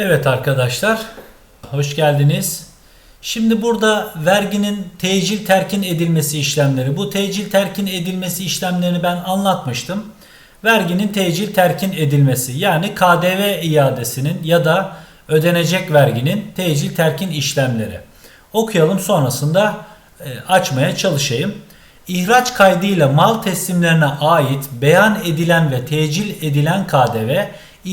Evet arkadaşlar, hoş geldiniz. Şimdi burada verginin tecil terkin edilmesi işlemleri. Bu tecil terkin edilmesi işlemlerini ben anlatmıştım. Verginin tecil terkin edilmesi yani KDV iadesinin ya da ödenecek verginin tecil terkin işlemleri. Okuyalım sonrasında e, açmaya çalışayım. İhraç kaydıyla mal teslimlerine ait beyan edilen ve tecil edilen KDV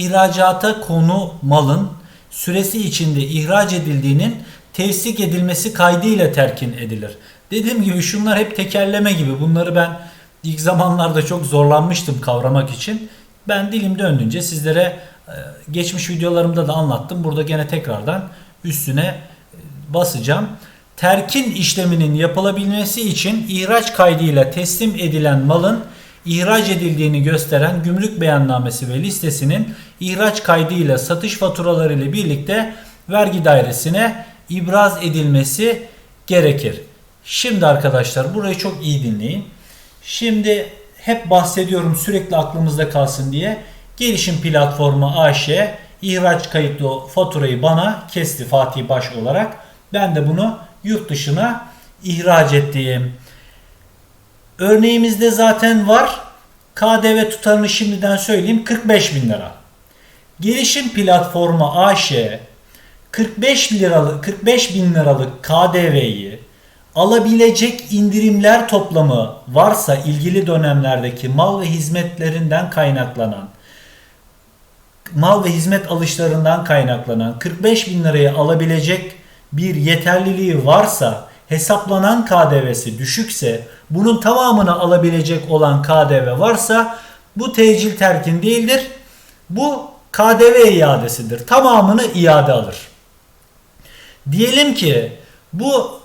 ihracata konu malın süresi içinde ihraç edildiğinin tevsik edilmesi kaydıyla terkin edilir. Dediğim gibi şunlar hep tekerleme gibi. Bunları ben ilk zamanlarda çok zorlanmıştım kavramak için. Ben dilim döndüğünce sizlere e, geçmiş videolarımda da anlattım. Burada gene tekrardan üstüne e, basacağım. Terkin işleminin yapılabilmesi için ihraç kaydıyla teslim edilen malın ihraç edildiğini gösteren gümrük beyannamesi ve listesinin ihraç kaydıyla satış faturaları ile birlikte vergi dairesine ibraz edilmesi gerekir. Şimdi arkadaşlar burayı çok iyi dinleyin. Şimdi hep bahsediyorum sürekli aklımızda kalsın diye. Gelişim platformu AŞ ihraç kayıtlı faturayı bana kesti Fatih Baş olarak. Ben de bunu yurt dışına ihraç ettiğim. Örneğimizde zaten var. KDV tutarını şimdiden söyleyeyim 45 bin lira. Gelişim platformu AŞ 45 liralık 45 bin liralık KDV'yi alabilecek indirimler toplamı varsa ilgili dönemlerdeki mal ve hizmetlerinden kaynaklanan mal ve hizmet alışlarından kaynaklanan 45 bin liraya alabilecek bir yeterliliği varsa hesaplanan KDV'si düşükse bunun tamamını alabilecek olan KDV varsa bu tecil terkin değildir. Bu KDV iadesidir. Tamamını iade alır. Diyelim ki bu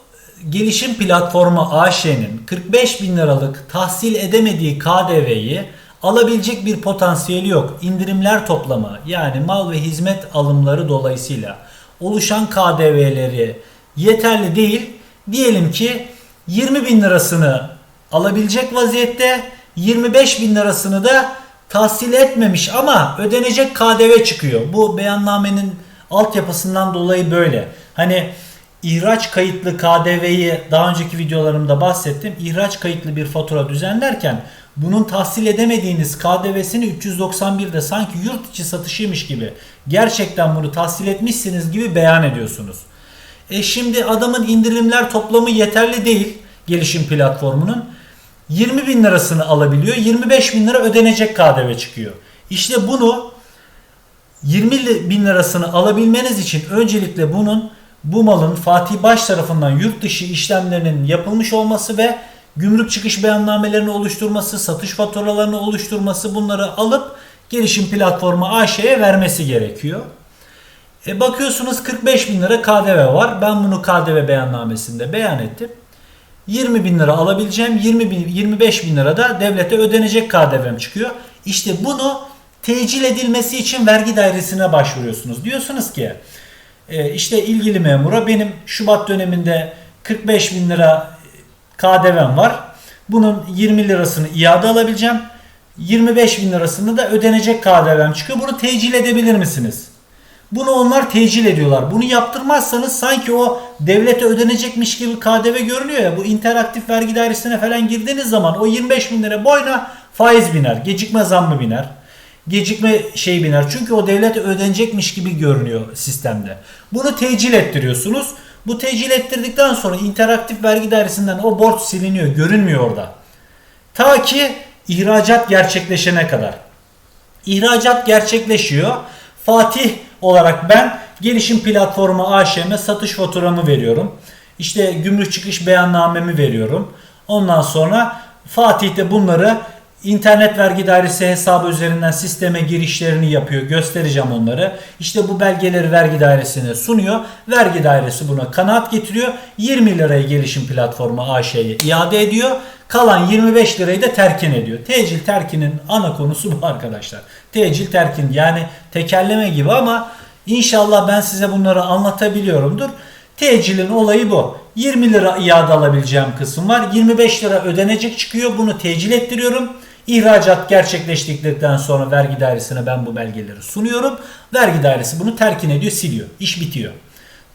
gelişim platformu AŞ'nin 45 bin liralık tahsil edemediği KDV'yi alabilecek bir potansiyeli yok. İndirimler toplamı yani mal ve hizmet alımları dolayısıyla oluşan KDV'leri yeterli değil. Diyelim ki 20 bin lirasını alabilecek vaziyette 25 bin lirasını da tahsil etmemiş ama ödenecek KDV çıkıyor. Bu beyannamenin altyapısından dolayı böyle. Hani ihraç kayıtlı KDV'yi daha önceki videolarımda bahsettim. İhraç kayıtlı bir fatura düzenlerken bunun tahsil edemediğiniz KDV'sini 391'de sanki yurt içi satışıymış gibi gerçekten bunu tahsil etmişsiniz gibi beyan ediyorsunuz. E şimdi adamın indirimler toplamı yeterli değil gelişim platformunun. 20 bin lirasını alabiliyor. 25 bin lira ödenecek KDV çıkıyor. İşte bunu 20 bin lirasını alabilmeniz için öncelikle bunun bu malın Fatih Baş tarafından yurt dışı işlemlerinin yapılmış olması ve gümrük çıkış beyannamelerini oluşturması, satış faturalarını oluşturması bunları alıp gelişim platformu AŞ'ye vermesi gerekiyor. E bakıyorsunuz 45 bin lira KDV var. Ben bunu KDV beyannamesinde beyan ettim. 20 bin lira alabileceğim. 20 bin, 25 bin lira da devlete ödenecek KDV'm çıkıyor. İşte bunu tecil edilmesi için vergi dairesine başvuruyorsunuz. Diyorsunuz ki e, işte ilgili memura benim Şubat döneminde 45 bin lira KDV'm var. Bunun 20 lirasını iade alabileceğim. 25 bin lirasını da ödenecek KDV'm çıkıyor. Bunu tecil edebilir misiniz? Bunu onlar tecil ediyorlar. Bunu yaptırmazsanız sanki o devlete ödenecekmiş gibi KDV görünüyor ya. Bu interaktif vergi dairesine falan girdiğiniz zaman o 25 bin lira boyuna faiz biner. Gecikme zammı biner. Gecikme şey biner. Çünkü o devlete ödenecekmiş gibi görünüyor sistemde. Bunu tecil ettiriyorsunuz. Bu tecil ettirdikten sonra interaktif vergi dairesinden o borç siliniyor. Görünmüyor orada. Ta ki ihracat gerçekleşene kadar. İhracat gerçekleşiyor. Fatih olarak ben gelişim platformu AŞM'e satış faturamı veriyorum. İşte gümrük çıkış beyannamemi veriyorum. Ondan sonra Fatih de bunları internet vergi dairesi hesabı üzerinden sisteme girişlerini yapıyor. Göstereceğim onları. İşte bu belgeleri vergi dairesine sunuyor. Vergi dairesi buna kanaat getiriyor. 20 lirayı gelişim platformu AŞ'ye iade ediyor. Kalan 25 lirayı da terkin ediyor. Tecil terkinin ana konusu bu arkadaşlar. Tecil terkin yani tekerleme gibi ama inşallah ben size bunları anlatabiliyorumdur. Tecilin olayı bu. 20 lira iade alabileceğim kısım var. 25 lira ödenecek çıkıyor. Bunu tecil ettiriyorum. İhracat gerçekleştikten sonra vergi dairesine ben bu belgeleri sunuyorum. Vergi dairesi bunu terkin ediyor, siliyor. İş bitiyor.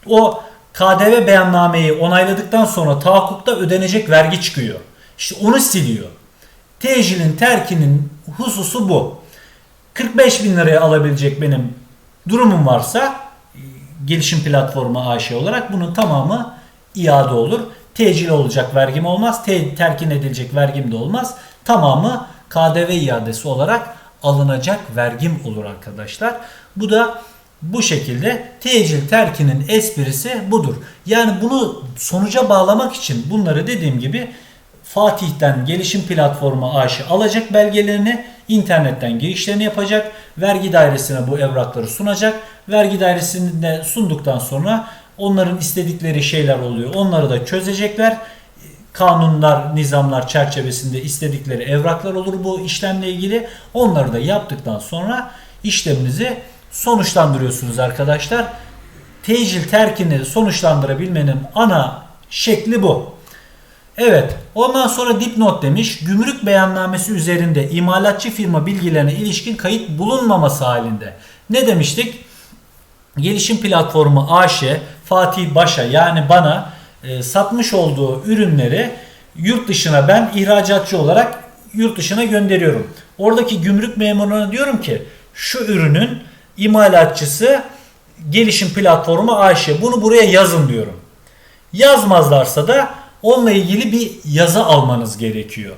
O KDV beyannameyi onayladıktan sonra tahakkukta ödenecek vergi çıkıyor. İşte onu siliyor. Tecilin terkinin hususu bu. 45 bin liraya alabilecek benim durumum varsa e, gelişim platformu AŞ olarak bunun tamamı iade olur. Tecil olacak vergim olmaz. Te- terkin edilecek vergim de olmaz. Tamamı KDV iadesi olarak alınacak vergim olur arkadaşlar. Bu da bu şekilde tecil terkinin esprisi budur. Yani bunu sonuca bağlamak için bunları dediğim gibi Fatih'ten gelişim platformu AŞ alacak belgelerini internetten girişlerini yapacak. Vergi dairesine bu evrakları sunacak. Vergi dairesinde sunduktan sonra onların istedikleri şeyler oluyor. Onları da çözecekler. Kanunlar, nizamlar çerçevesinde istedikleri evraklar olur bu işlemle ilgili. Onları da yaptıktan sonra işleminizi sonuçlandırıyorsunuz arkadaşlar. Tecil terkini sonuçlandırabilmenin ana şekli bu. Evet. Ondan sonra dipnot demiş. Gümrük beyannamesi üzerinde imalatçı firma bilgilerine ilişkin kayıt bulunmaması halinde. Ne demiştik? Gelişim platformu AŞ Fatih Baş'a yani bana e, satmış olduğu ürünleri yurt dışına ben ihracatçı olarak yurt dışına gönderiyorum. Oradaki gümrük memuruna diyorum ki şu ürünün imalatçısı gelişim platformu AŞ. Bunu buraya yazın diyorum. Yazmazlarsa da onunla ilgili bir yazı almanız gerekiyor.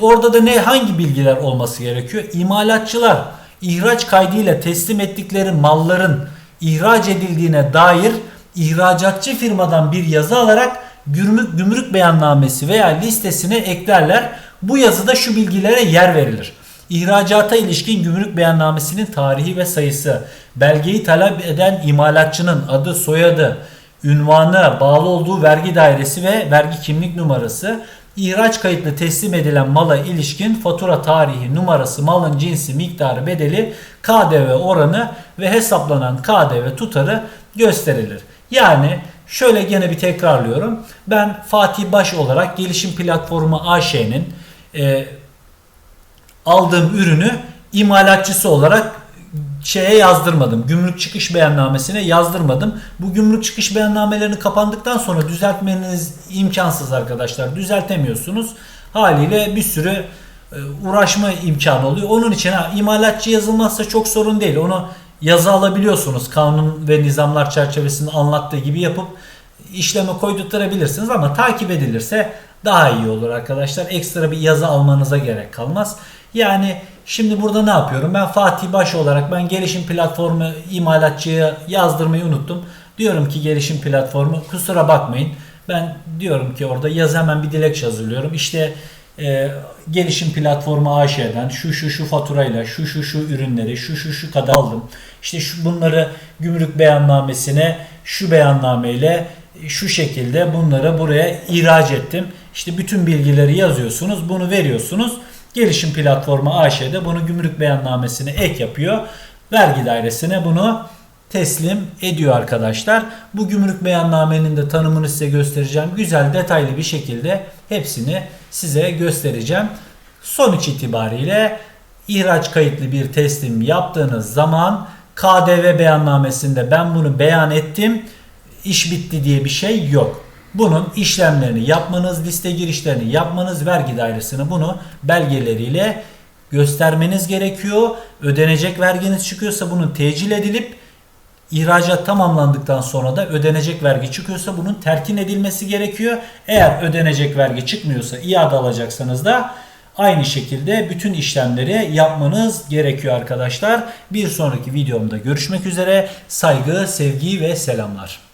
Orada da ne hangi bilgiler olması gerekiyor? İmalatçılar ihraç kaydıyla teslim ettikleri malların ihraç edildiğine dair ihracatçı firmadan bir yazı alarak gümrük, gümrük beyannamesi veya listesine eklerler. Bu yazıda şu bilgilere yer verilir. İhracata ilişkin gümrük beyannamesinin tarihi ve sayısı, belgeyi talep eden imalatçının adı, soyadı, ünvanı, bağlı olduğu vergi dairesi ve vergi kimlik numarası, ihraç kayıtlı teslim edilen mala ilişkin fatura tarihi, numarası, malın cinsi, miktarı, bedeli, KDV oranı ve hesaplanan KDV tutarı gösterilir. Yani şöyle gene bir tekrarlıyorum. Ben Fatih Baş olarak gelişim platformu AŞ'nin e, aldığım ürünü imalatçısı olarak şeye yazdırmadım. Gümrük çıkış beyannamesine yazdırmadım. Bu gümrük çıkış beyannamelerini kapandıktan sonra düzeltmeniz imkansız arkadaşlar. Düzeltemiyorsunuz. Haliyle bir sürü e, uğraşma imkanı oluyor. Onun için ha, imalatçı yazılmazsa çok sorun değil. Onu yazı alabiliyorsunuz. Kanun ve nizamlar çerçevesinde anlattığı gibi yapıp işleme koydurtturabilirsiniz ama takip edilirse daha iyi olur arkadaşlar. Ekstra bir yazı almanıza gerek kalmaz. Yani şimdi burada ne yapıyorum? Ben Fatih Baş olarak ben gelişim platformu imalatçıya yazdırmayı unuttum. Diyorum ki gelişim platformu kusura bakmayın. Ben diyorum ki orada yaz hemen bir dilekçe hazırlıyorum. İşte e, gelişim platformu AŞ'den şu şu şu faturayla şu şu şu ürünleri şu şu şu kadar aldım. İşte şu bunları gümrük beyannamesine şu beyannameyle şu şekilde bunları buraya ihraç ettim. İşte bütün bilgileri yazıyorsunuz, bunu veriyorsunuz. Gelişim platformu AŞ'de bunu gümrük beyannamesine ek yapıyor. Vergi dairesine bunu teslim ediyor arkadaşlar. Bu gümrük beyannamenin de tanımını size göstereceğim. Güzel detaylı bir şekilde hepsini size göstereceğim. Sonuç itibariyle ihraç kayıtlı bir teslim yaptığınız zaman KDV beyannamesinde ben bunu beyan ettim. iş bitti diye bir şey yok. Bunun işlemlerini yapmanız, liste girişlerini yapmanız, vergi dairesine bunu belgeleriyle göstermeniz gerekiyor. Ödenecek verginiz çıkıyorsa bunun tecil edilip ihracat tamamlandıktan sonra da ödenecek vergi çıkıyorsa bunun terkin edilmesi gerekiyor. Eğer ödenecek vergi çıkmıyorsa iade alacaksanız da aynı şekilde bütün işlemleri yapmanız gerekiyor arkadaşlar. Bir sonraki videomda görüşmek üzere. Saygı, sevgi ve selamlar.